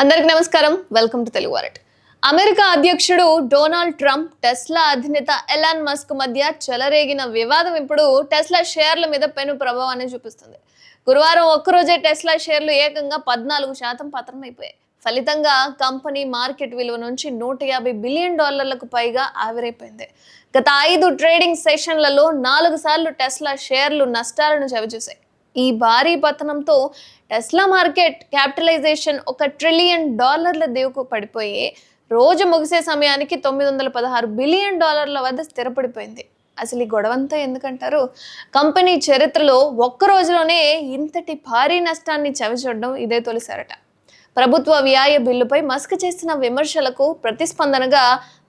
అందరికి నమస్కారం. Welcome to Telugu వారట్ అమెరికా అధ్యక్షుడు డొనాల్డ్ ట్రంప్ టెస్లా అధినేత ఎలాన్ మస్క్ మధ్య చెలరేగిన వివాదం ఇప్పుడు టెస్లా షేర్ల మీద పెను ప్రభావాన్ని చూపిస్తుంది. గురువారం ఒక్కరోజే టెస్లా షేర్లు ఏకంగా పద్నాలుగు శాతం పతనమైపోయాయి. ఫలితంగా కంపెనీ మార్కెట్ విలువ నుంచి నూట యాభై బిలియన్ డాలర్లకు పైగా ఆవిరైపోయింది. గత ఐదు ట్రేడింగ్ సెషన్లలో నాలుగు సార్లు టెస్లా షేర్లు నష్టాలను చవిచూశాయి. ఈ భారీ పతనంతో టెస్లా మార్కెట్ క్యాపిటలైజేషన్ ఒక ట్రిలియన్ డాలర్ల దేవుకు పడిపోయి రోజు ముగిసే సమయానికి తొమ్మిది వందల పదహారు బిలియన్ డాలర్ల వద్ద స్థిరపడిపోయింది. అసలు ఈ గొడవంతా ఎందుకంటారు? కంపెనీ చరిత్రలో ఒక్క రోజులోనే ఇంతటి భారీ నష్టాన్ని చవిచూడడం ఇదే తొలిసారట. ప్రభుత్వ వ్యాయ బిల్లుపై మస్క్ చేసిన విమర్శలకు ప్రతిస్పందనగా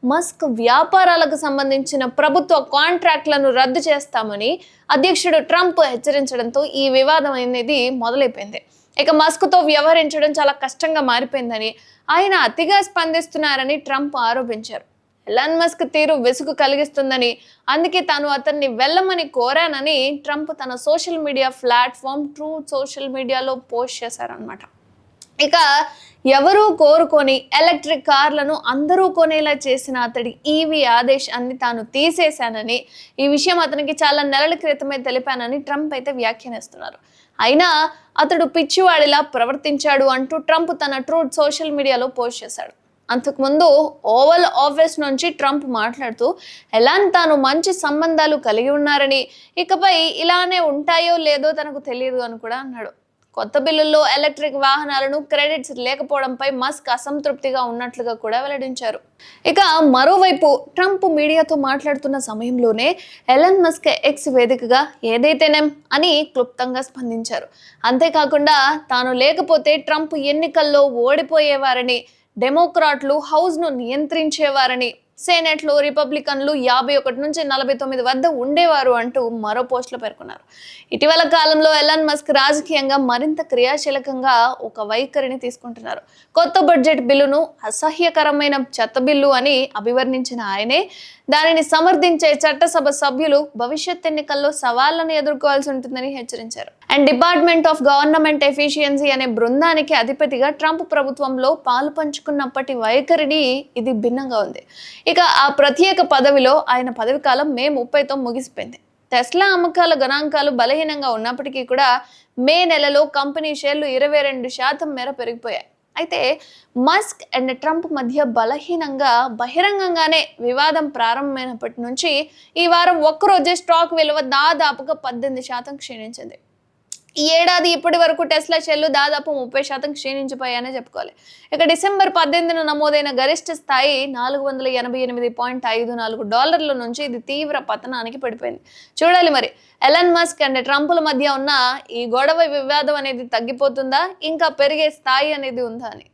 మస్క్ వ్యాపారాలకు సంబంధించిన ప్రభుత్వ కాంట్రాక్ట్లను రద్దు చేస్తామని అధ్యక్షుడు ట్రంప్ హెచ్చరించడంతో ఈ వివాదం అనేది మొదలైపోయింది. ఇక మస్క్తో వ్యవహరించడం చాలా కష్టంగా మారిపోయిందని ఆయన అతిగా స్పందిస్తున్నారని ట్రంప్ ఆరోపించారు. ఎలాన్ మస్క్ తీరు విసుగు కలిగిస్తుందని అందుకే తాను అతన్ని వెళ్ళమని కోరానని ట్రంప్ తన social media platform true social మీడియాలో పోస్ట్ చేశారనమాట ఇక ఎవరూ కోరుకొని ఎలక్ట్రిక్ కార్లను అందరూ కొనేలా చేసిన అతడి ఈవీ ఆదేశాన్ని తాను తీసేశానని ఈ విషయం అతనికి చాలా నెలల క్రితమే తెలిపానని ట్రంప్ అయితే వ్యాఖ్యానిస్తున్నారు. అయినా అతడు పిచ్చివాడిలా ప్రవర్తించాడు అంటూ ట్రంప్ తన ట్రూట్ సోషల్ మీడియాలో పోస్ట్ చేశాడు. అంతకుముందు ఓవల్ ఆఫీస్ నుంచి ట్రంప్ మాట్లాడుతూ ఎలాన్ తాను మంచి సంబంధాలు కలిగి ఉన్నారని ఇకపై ఇలానే ఉంటాయో లేదో తనకు తెలియదు అని కూడా అన్నాడు. కొత్త బిల్లుల్లో ఎలక్ట్రిక్ వాహనాలను క్రెడిట్స్ లేకపోవడంపై మస్క్ అసంతృప్తిగా ఉన్నట్లుగా కూడా వెల్లడించారు. ఇక మరోవైపు ట్రంప్ మీడియాతో మాట్లాడుతున్న సమయంలోనే ఎలన్ మస్క్ ఎక్స్ వేదికగా ఏదైతేనేం అని క్లుప్తంగా స్పందించారు. అంతేకాకుండా తాను లేకపోతే ట్రంప్ ఎన్నికల్లో ఓడిపోయేవారని డెమోక్రాట్లు హౌస్ను నియంత్రించేవారని సెనెట్లో రిపబ్లికన్లు యాభై ఒకటి నుంచి నలభై తొమ్మిది వద్ద ఉండేవారు అంటూ మరో పోస్టులో పేర్కొన్నారు. ఇటీవల కాలంలో ఎలాన్ మస్క్ రాజకీయంగా మరింత క్రియాశీలకంగా ఒక వైఖరిని తీసుకుంటున్నారు. కొత్త బడ్జెట్ బిల్లును అసహ్యకరమైన చెత్త బిల్లు అని అభివర్ణించిన ఆయనే దానిని సమర్థించే చట్టసభ సభ్యులు భవిష్యత్ ఎన్నికల్లో సవాళ్ళను ఎదుర్కోవాల్సి ఉంటుందని హెచ్చరించారు. And department of government efficiency అనే బృందానికి అధిపతిగా ట్రంప్ ప్రభుత్వంలో పాలు పంచుకున్నప్పటి వైఖరిని ఇది భిన్నంగా ఉంది. ఇక ఆ ప్రత్యేక పదవిలో ఆయన పదవి కాలం మే ముప్పైతో ముగిసిపోయింది. టెస్లా అమ్మకాల గణాంకాలు బలహీనంగా ఉన్నప్పటికీ కూడా మే నెలలో కంపెనీ షేర్లు ఇరవై రెండు శాతం మేర పెరిగిపోయాయి. అయితే మస్క్ అండ్ ట్రంప్ మధ్య బలహీనంగా బహిరంగంగానే వివాదం ప్రారంభమైనప్పటి నుంచి ఈ వారం ఒక్కరోజే స్టాక్ విలువ దాదాపుగా పద్దెనిమిది శాతం క్షీణించింది. ఈ ఏడాది ఇప్పటి వరకు టెస్లా షేర్లు దాదాపు ముప్పై శాతం క్షీణించిపోయాయనే చెప్పుకోవాలి. ఇక డిసెంబర్ పద్దెనిమిదిన నమోదైన గరిష్ట స్థాయి నాలుగు వందల ఎనభై ఎనిమిది పాయింట్ ఐదు నాలుగు డాలర్ల నుంచి ఇది తీవ్ర పతనానికి పడిపోయింది. చూడాలి మరి ఎలన్ మస్క్ అండ్ ట్రంప్ల మధ్య ఉన్న ఈ గొడవ వివాదం అనేది తగ్గిపోతుందా? ఇంకా పెరిగే స్థాయి అనేది ఉందా అని.